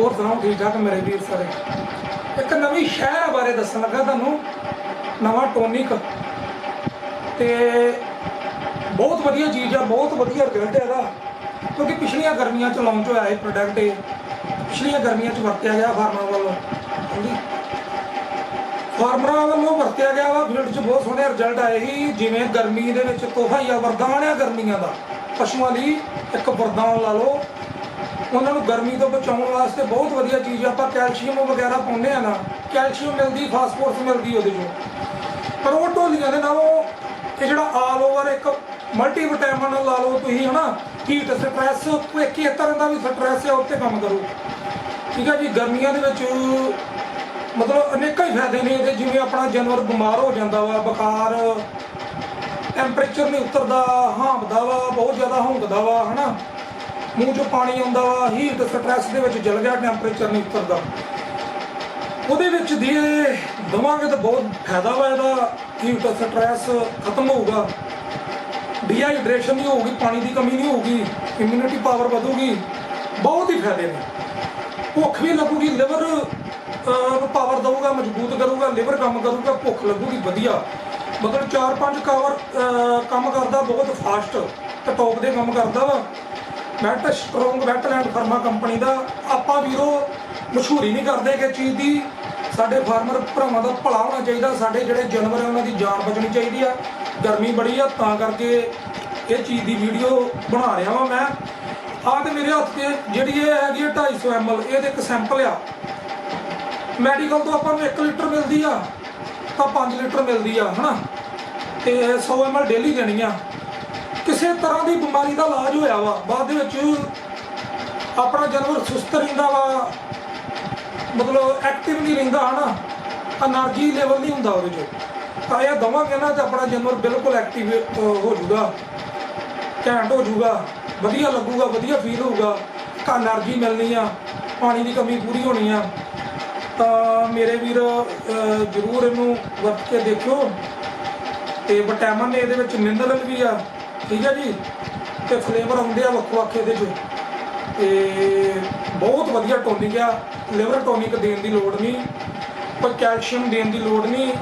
ਹੋਰ ਸੁਣਾਓ, ਠੀਕ ਠਾਕ ਮੇਰੇ ਵੀਰ ਸਾਰੇ? ਇੱਕ ਨਵੀਂ ਸ਼ਹਿਰ ਬਾਰੇ ਦੱਸਣ ਲੱਗਾ ਤੁਹਾਨੂੰ, ਨਵਾਂ ਟੋਨਿਕ। ਤੇ ਬਹੁਤ ਵਧੀਆ ਚੀਜ਼ ਆ, ਬਹੁਤ ਵਧੀਆ ਰਿਜ਼ਲਟ ਹੈ ਇਹਦਾ। ਕਿਉਂਕਿ ਪਿਛਲੀਆਂ ਗਰਮੀਆਂ ਚ ਲਾਂਚ ਹੋਇਆ ਇਹ ਪ੍ਰੋਡਕਟ ਇਹ। ਪਿਛਲੀਆਂ ਗਰਮੀਆਂ ਚ ਵਰਤਿਆ ਗਿਆ ਫਾਰਮਰਾਂ ਵੱਲੋਂ, ਹਾਂਜੀ। ਫਾਰਮਰਾਂ ਵੱਲੋਂ ਵਰਤਿਆ ਗਿਆ ਵਾ ਫੀਲਡ 'ਚ ਬਹੁਤ ਸੋਹਣੇ ਰਿਜ਼ਲਟ ਆਏ ਸੀ, ਜਿਵੇਂ ਗਰਮੀ ਦੇ ਵਿੱਚ ਤੋਹਫਾ ਜਾਂ ਵਰਦਾਨ ਆ ਗਰਮੀਆਂ ਦਾ। ਪਸ਼ੂਆਂ ਲਈ ਇੱਕ ਵਰਦਾਨ ਲਾ ਲਓ। ਉਹਨਾਂ ਨੂੰ ਗਰਮੀ ਤੋਂ ਬਚਾਉਣ ਵਾਸਤੇ ਬਹੁਤ ਵਧੀਆ ਚੀਜ਼ ਆਪਾਂ ਕੈਲਸ਼ੀਅਮ ਵਗੈਰਾ ਪਾਉਂਦੇ ਆ ਨਾ, ਕੈਲਸ਼ੀਅਮ ਮਿਲਦੀ, ਫਾਸਫੋਰਸ ਮਿਲਦੀ ਉਹਦੇ ਚੋਂ। ਪਰ ਉਹ ਢੋਲੀਆਂ ਦੇ ਨਾਲੋਂ ਇਹ ਜਿਹੜਾ ਆਲ ਓਵਰ ਇੱਕ ਮਲਟੀ ਵਿਟਾਮਿਨ ਲਾ ਲਓ ਤੁਸੀਂ, ਹਨਾ ਹੀਟ ਸਟ੍ਰੈਸ ਕੋਈ ਇੱਕ ਇੱਕ ਤਰ੍ਹਾਂ ਦਾ ਵੀ ਸਟ੍ਰੈਸ ਹੈ ਉੱਤੇ ਕੰਮ ਕਰੋ। ਠੀਕ ਹੈ ਜੀ, ਗਰਮੀਆਂ ਦੇ ਵਿੱਚ ਮਤਲਬ ਅਨੇਕਾਂ ਹੀ ਫਾਇਦੇ ਨੇ ਇਹਦੇ, ਜਿਵੇਂ ਆਪਣਾ ਜਾਨਵਰ ਬਿਮਾਰ ਹੋ ਜਾਂਦਾ ਵਾ, ਬੁਖਾਰ ਟੈਂਪਰੇਚਰ ਨਹੀਂ ਉਤਰਦਾ ਹਾਂਬਦਾ ਵਾ, ਬਹੁਤ ਜ਼ਿਆਦਾ ਹੁੰਗਦਾ ਵਾ, ਹਨਾ। ਮੂੰਹ 'ਚੋਂ ਪਾਣੀ ਆਉਂਦਾ ਵਾ ਹੀਟ ਸਟ੍ਰੈਸ ਦੇ ਵਿੱਚ ਜਲ ਗਿਆ ਟੈਂਪਰੇਚਰ ਨਹੀਂ ਉਤਰਦਾ ਉਹਦੇ ਵਿੱਚ ਦੀ ਦਵਾਂਗੇ ਤਾਂ ਬਹੁਤ ਫਾਇਦਾ ਵਾ ਇਹਦਾ ਹੀਟ ਸਟ੍ਰੈਸ ਖਤਮ ਹੋਊਗਾ। ਡੀਹਾਈਡਰੇਸ਼ਨ ਨਹੀਂ ਹੋਊਗੀ, ਪਾਣੀ ਦੀ ਕਮੀ ਨਹੀਂ ਹੋਊਗੀ ਇਮਿਊਨਿਟੀ ਪਾਵਰ ਵਧੂਗੀ, ਬਹੁਤ ਹੀ ਫਾਇਦੇ ਨੇ। ਭੁੱਖ ਵੀ ਲੱਗੂਗੀ ਲਿਵਰ ਨੂੰ ਪਾਵਰ ਦਊਗਾ, ਮਜ਼ਬੂਤ ਕਰੂਗਾ ਲਿਵਰ ਕੰਮ ਕਰੂਗਾ, ਭੁੱਖ ਲੱਗੂਗੀ, ਵਧੀਆ। ਮਤਲਬ 4-5 ਕਾਵਰ ਕੰਮ ਕਰਦਾ, ਬਹੁਤ ਫਾਸਟ ਤੇ ਟੌਪ ਦੇ ਕੰਮ ਕਰਦਾ ਵਾ। Met strong wetland pharma company ਦਾ। ਆਪਾਂ ਵੀਰੋ, ਮਸ਼ਹੂਰੀ ਨਹੀਂ ਕਰਦੇ ਕਿ ਚੀਜ਼ ਦੀ। ਸਾਡੇ ਫਾਰਮਰ ਭਰਾਵਾਂ ਦਾ ਭਲਾ ਹੋਣਾ ਚਾਹੀਦਾ। ਸਾਡੇ ਜਿਹੜੇ ਜਾਨਵਰ ਆ, ਉਹਨਾਂ ਦੀ ਜਾਨ ਬਚਣੀ ਚਾਹੀਦੀ ਆ। ਗਰਮੀ ਬੜੀ ਆ, ਤਾਂ ਕਰਕੇ ਇਹ ਚੀਜ਼ ਦੀ ਵੀਡੀਓ ਬਣਾ ਰਿਹਾ ਵਾਂ ਮੈਂ। ਆਹ ਤੇ ਮੇਰੇ ਹੱਥ ਤੇ ਜਿਹੜੀ ਇਹ ਹੈਗੀ ਆ 250 ml ਇਹਦੇ ਇੱਕ ਸੈਂਪਲ ਆ। ਮੈਡੀਕਲ ਤੋਂ ਆਪਾਂ ਨੂੰ 1 ਲੀਟਰ ਮਿਲਦੀ ਆ, ਤਾਂ 5 ਲੀਟਰ ਮਿਲਦੀ ਆ, ਹਨਾ? ਤੇ 100 ml ਡੇਲੀ ਦੇਣੀ ਆ। ਕਿਸੇ ਤਰ੍ਹਾਂ ਦੀ ਬਿਮਾਰੀ ਦਾ ਇਲਾਜ ਹੋਇਆ ਵਾ। ਬਾਅਦ ਦੇ ਵਿੱਚ ਆਪਣਾ ਜਾਨਵਰ ਸੁਸਤ ਰਹਿੰਦਾ ਵਾ। ਮਤਲਬ ਐਕਟਿਵ ਨਹੀਂ ਰਹਿੰਦਾ, ਹਨਾ? એનર્ਜੀ ਲੈਵਲ ਨਹੀਂ ਹੁੰਦਾ ਉਹਦੇ ਵਿੱਚ। ਤਾਂ ਇਹ ਦਵਾਂਗੇ ਕਹਿੰਦਾ ਤੇ ਆਪਣਾ ਜਾਨਵਰ ਬਿਲਕੁਲ ਐਕਟਿਵ ਹੋ ਜਾਊਗਾ। ਘੈਂਟ ਹੋ ਜੂਗਾ ਵਧੀਆ ਲੱਗੂਗਾ, ਵਧੀਆ ਫੀਲ ਹੋਊਗਾ। ਘਾ એનર્ਜੀ ਮਿਲਣੀ ਆ, ਪਾਣੀ ਦੀ ਕਮੀ ਪੂਰੀ ਹੋਣੀ ਆ। ਤਾਂ ਮੇਰੇ ਵੀਰ ਜਰੂਰ ਇਹਨੂੰ ਵਰਤ ਕੇ ਦੇਖੋ ਤੇ ਵਿਟਾਮਿਨ ਇਹਦੇ ਵਿੱਚ ਮਿਨਰਲ ਵੀ ਆ। ਠੀਕ ਹੈ ਜੀ? ਤੇ ਫਲੇਵਰ ਆਉਂਦੇ ਆ ਵੱਖੋ ਵੱਖ ਇਹਦੇ 'ਚ। ਤੇ ਬਹੁਤ ਵਧੀਆ ਟੋਨਿਕ ਆ। ਲਿਵਰ ਟੋਨਿਕ ਦੇਣ ਦੀ ਲੋੜ ਨਹੀਂ। ਕੋਈ ਕੈਲਸ਼ੀਅਮ ਦੇਣ ਦੀ ਲੋੜ ਨਹੀਂ।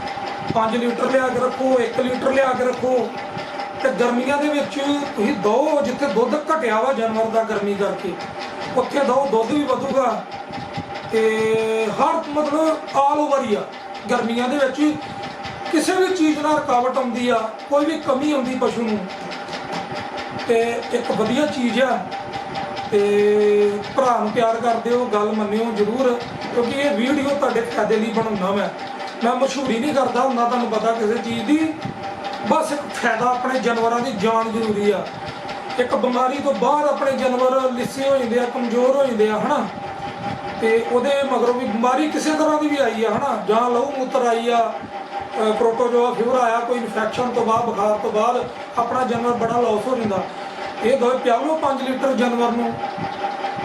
5 ਲੀਟਰ ਲਿਆ ਕੇ ਰੱਖੋ 1 ਲੀਟਰ ਲਿਆ ਕੇ ਰੱਖੋ। ਤੇ ਗਰਮੀਆਂ ਦੇ ਵਿੱਚ ਤੁਸੀਂ ਦੋ ਜਿੱਥੇ ਦੁੱਧ ਘਟਿਆ ਵਾ ਜਾਨਵਰ ਦਾ ਗਰਮੀ ਕਰਕੇ। ਉੱਥੇ ਦੋ ਦੁੱਧ ਵੀ ਵਧੂਗਾ। ਤੇ ਹਰ ਮਤਲਬ ਆਲ ਓਵਰ ਹੀ ਆ। ਗਰਮੀਆਂ ਦੇ ਵਿੱਚ ਕਿਸੇ ਵੀ ਚੀਜ਼ ਨਾਲ ਰੁਕਾਵਟ ਆਉਂਦੀ ਆ, ਕੋਈ ਵੀ ਕਮੀ ਆਉਂਦੀ ਪਸ਼ੂ ਨੂੰ। ਤੇ ਇੱਕ ਵਧੀਆ ਚੀਜ਼ ਆ। ਤੇ ਭਰਾ ਨੂੰ ਪਿਆਰ ਕਰਦੇ ਹੋ, ਗੱਲ ਮੰਨਿਓ ਜਰੂਰ, ਕਿਉਂਕਿ ਇਹ ਵੀਡੀਓ ਤੁਹਾਡੇ ਫਾਇਦੇ ਲਈ ਬਣਾਉਣਾ ਮੈਂ। ਮੈਂ ਮਸ਼ਹੂਰੀ ਨਹੀਂ ਕਰਦਾ ਹੁੰਦਾ ਤੁਹਾਨੂੰ ਪਤਾ ਕਿਸੇ ਚੀਜ਼ ਦੀ। ਬਸ ਇੱਕ ਫਾਇਦਾ ਆਪਣੇ ਜਾਨਵਰਾਂ ਦੀ ਜਾਨ ਜ਼ਰੂਰੀ ਆ। ਇੱਕ ਬਿਮਾਰੀ ਤੋਂ ਬਾਅਦ ਆਪਣੇ ਜਾਨਵਰ ਲਿੱਸੇ ਹੋ ਜਾਂਦੇ ਆ, ਕਮਜ਼ੋਰ ਹੋ ਜਾਂਦੇ ਆ, ਹਨਾ? ਤੇ ਉਹਦੇ ਮਗਰੋਂ ਵੀ ਬਿਮਾਰੀ ਕਿਸੇ ਤਰ੍ਹਾਂ ਦੀ ਵੀ ਆਈ ਆ, ਹਨਾ? ਜਾਂ ਲਹੂ ਮੂਤਰ ਆਈ ਆ ਪ੍ਰੋਟੋਜੋਆ ਫੀਵਰ ਆਇਆ, ਕੋਈ ਇਨਫੈਕਸ਼ਨ ਤੋਂ ਬਾਅਦ, ਬੁਖਾਰ ਤੋਂ ਬਾਅਦ, ਆਪਣਾ ਜਾਨਵਰ ਬੜਾ ਲਾਸ ਹੋ ਜਾਂਦਾ। ਇਹ ਦੋਏ ਪਿਆਲੋ 5 ਲੀਟਰ ਜਾਨਵਰ ਨੂੰ।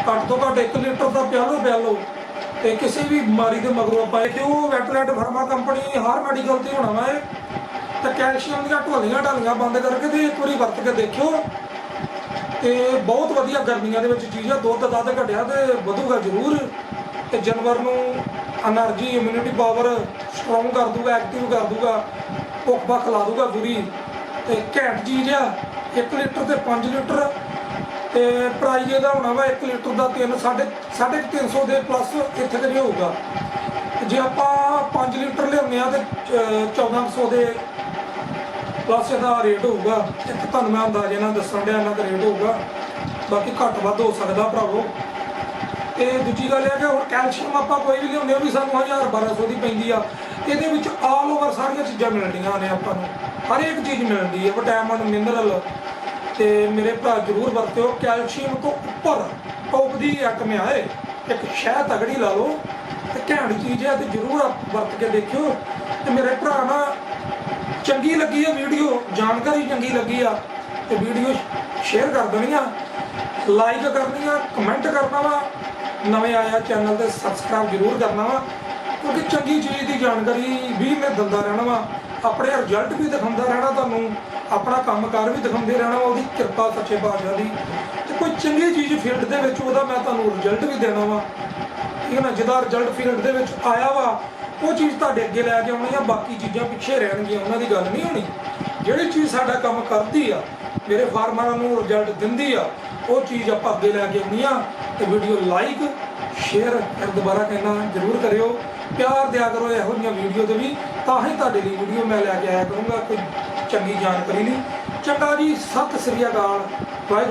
ਘੱਟ ਤੋਂ ਘੱਟ 1 ਲੀਟਰ ਦਾ ਪਿਆਲੋ ਪਿਆਲੋ। ਤੇ ਕਿਸੇ ਵੀ ਬਿਮਾਰੀ ਦੇ ਮਗਰੋਂ ਆਪਾਂ ਇਹ ਕਿਉਂ ਵੈਟਲੈਟ ਫਾਰਮਾ ਕੰਪਨੀ ਹਰ ਮੈਡੀਕਲ ਤੇ ਹੋਣਾ ਵਾ ਤੇ ਕੈਲਸ਼ੀਅਮ ਦੀਆਂ ਢੋਲੀਆਂ ਢਾਲੀਆਂ ਬੰਦ ਕਰਕੇ ਤੇ ਇੱਕ ਵਾਰੀ ਵਰਤ ਕੇ ਦੇਖਿਓ। ਤੇ ਬਹੁਤ ਵਧੀਆ ਗਰਮੀਆਂ ਦੇ ਵਿੱਚ ਚੀਜ਼ ਆ, ਦੁੱਧ ਦੱਧ ਘਟਿਆ ਤੇ ਵਧੂਗਾ ਜ਼ਰੂਰ। ਤੇ ਜਾਨਵਰ ਨੂੰ એનર્ਜੀ ਇਮਿਊਨਿਟੀ ਪਾਵਰ ਸਟਰੋਂਗ ਕਰ ਦੂਗਾ ਐਕਟਿਵ ਕਰ ਦੂਗਾ, ਭੁੱਖ ਭੱਖ ਲਾ ਦੂਗਾ ਪੂਰੀ ਤੇ ਘੈਂਟ ਚੀਜ਼ ਆ 1 ਲੀਟਰ ਤੇ 5 ਲੀਟਰ। ਤੇ ਪ੍ਰਾਈਸ ਇਹਦਾ ਹੋਣਾ ਵਾ 1 ਲੀਟਰ ਦਾ 3 ਸਾਢੇ ਸਾਢੇ ਕੁ ਤਿੰਨ ਸੌ ਦੇ ਪਲੱਸ ਇੱਥੇ ਤੇ ਨਹੀਂ ਹੋਊਗਾ। ਜੇ ਆਪਾਂ 5 ਲੀਟਰ ਲਿਆਉਂਦੇ ਆ ਤੇ, ਅਹ 1400 ਦੇ ਪਲੱਸ ਇਹਦਾ ਰੇਟ ਹੋਊਗਾ। ਇੱਕ ਤੁਹਾਨੂੰ ਮੈਂ ਅੰਦਾਜ਼ੇ ਨਾਲ ਦੱਸਣ ਡਿਆ ਇਹਨਾਂ ਦਾ ਰੇਟ ਹੋਊਗਾ। ਬਾਕੀ ਘੱਟ ਵੱਧ ਹੋ ਸਕਦਾ ਭਰਾਵੋ। ਤੇ ਦੂਜੀ ਗੱਲ ਇਹ ਹੈ ਕਿ ਹੁਣ ਕੈਲਸ਼ੀਅਮ ਆਪਾਂ ਕੋਈ ਵੀ ਲਿਆਉਂਦੇ ਉਹ ਵੀ ਸਾਨੂੰ 1000 1200 ਦੀ ਪੈਂਦੀ ਆ। ਇਹਦੇ ਵਿੱਚ ਆਲ ਓਵਰ ਸਾਰੀਆਂ ਚੀਜ਼ਾਂ ਮਿਲਣੀਆਂ ਨੇ ਆਪਾਂ ਨੂੰ। ਹਰ ਇੱਕ ਚੀਜ਼ ਮਿਲਦੀ ਹੈ ਵਿਟਾਮਿਨ ਮਿਨਰਲ ਤੇ ਮੇਰੇ ਭਰਾ ਜ਼ਰੂਰ ਵਰਤਿਓ ਕੈਲਸ਼ੀਅਮ ਤੋਂ ਉੱਪਰ ਟੌਪ ਦੀ ਆਈਟਮ ਆ ਇੱਕ ਸ਼ਹਿ ਤਗੜੀ ਲਾ ਲਓ, ਤੇ ਘੈਂਟ ਚੀਜ਼ ਹੈ ਤੇ ਜ਼ਰੂਰ ਆਪ ਵਰਤ ਕੇ ਦੇਖਿਓ। ਤੇ ਮੇਰੇ ਭਰਾ ਨਾ ਚੰਗੀ ਲੱਗੀ ਹੈ ਵੀਡੀਓ, ਜਾਣਕਾਰੀ ਚੰਗੀ ਲੱਗੀ ਆ, ਤੇ ਵੀਡੀਓ ਸ਼ੇਅਰ ਕਰ ਦੇਣੀ ਆ ਲਾਈਕ ਕਰਨੀ ਆ ਕਮੈਂਟ ਕਰਨਾ ਵਾ। ਨਵੇਂ ਆਇਆ ਚੈਨਲ ਤੇ ਸਬਸਕ੍ਰਾਈਬ ਜ਼ਰੂਰ ਕਰਨਾ ਵਾ। ਕਿਉਂਕਿ ਚੰਗੀ ਚੀਜ਼ ਦੀ ਜਾਣਕਾਰੀ ਵੀ ਮੈਂ ਦਿੰਦਾ ਰਹਿਣਾ ਵਾ। ਆਪਣੇ ਰਿਜ਼ਲਟ ਵੀ ਦਿਖਾਉਂਦਾ ਰਹਿਣਾ ਤੁਹਾਨੂੰ। ਆਪਣਾ ਕੰਮਕਾਰ ਵੀ ਦਿਖਾਉਂਦੇ ਰਹਿਣਾ ਵਾ, ਉਹਦੀ ਕਿਰਪਾ ਸੱਚੇ ਪਾਤਸ਼ਾਹ ਦੀ। ਤੇ ਕੋਈ ਚੰਗੀ ਚੀਜ਼ ਫੀਲਡ ਦੇ ਵਿੱਚ ਉਹਦਾ ਮੈਂ ਤੁਹਾਨੂੰ ਰਿਜ਼ਲਟ ਵੀ ਦੇਣਾ ਵਾ। ਠੀਕ ਹੈ ਨਾ, ਜਿਹਦਾ ਰਿਜ਼ਲਟ ਫੀਲਡ ਦੇ ਵਿੱਚ ਆਇਆ ਵਾ, ਉਹ ਚੀਜ਼ ਤੁਹਾਡੇ ਅੱਗੇ ਲੈ ਕੇ ਆਉਣੀ ਆ, ਬਾਕੀ ਚੀਜ਼ਾਂ ਪਿੱਛੇ ਰਹਿਣਗੀਆਂ, ਉਹਨਾਂ ਦੀ ਗੱਲ ਨਹੀਂ ਹੋਣੀ। ਜਿਹੜੀ ਚੀਜ਼ ਸਾਡਾ ਕੰਮ ਕਰਦੀ ਆ, ਮੇਰੇ ਫਾਰਮਰਾਂ ਨੂੰ ਰਿਜ਼ਲਟ ਦਿੰਦੀ ਆ, ਉਹ ਚੀਜ਼ ਆਪਾਂ ਅੱਗੇ ਲੈ ਕੇ ਆਉਣੀ ਆ। ਤੇ ਵੀਡੀਓ ਲਾਈਕ ਸ਼ੇਅਰ ਦੁਬਾਰਾ ਕਹਿਣਾ ਜ਼ਰੂਰ ਕਰਿਓ। ਪਿਆਰ ਦਿਆ ਕਰੋ ਇਹੋ ਜਿਹੀਆਂ ਵੀਡੀਓ ਤੇ ਵੀ, ਤਾਂ ਹੀ ਤੁਹਾਡੇ ਲਈ ਵੀਡੀਓ ਮੈਂ ਲੈ ਕੇ ਆਇਆ ਕਰੂੰਗਾ, ਕੋਈ ਚੰਗੀ ਜਾਣਕਾਰੀ ਲਈ ਚੰਗਾ ਜੀ, ਸਤਿ ਸ੍ਰੀ ਅਕਾਲ।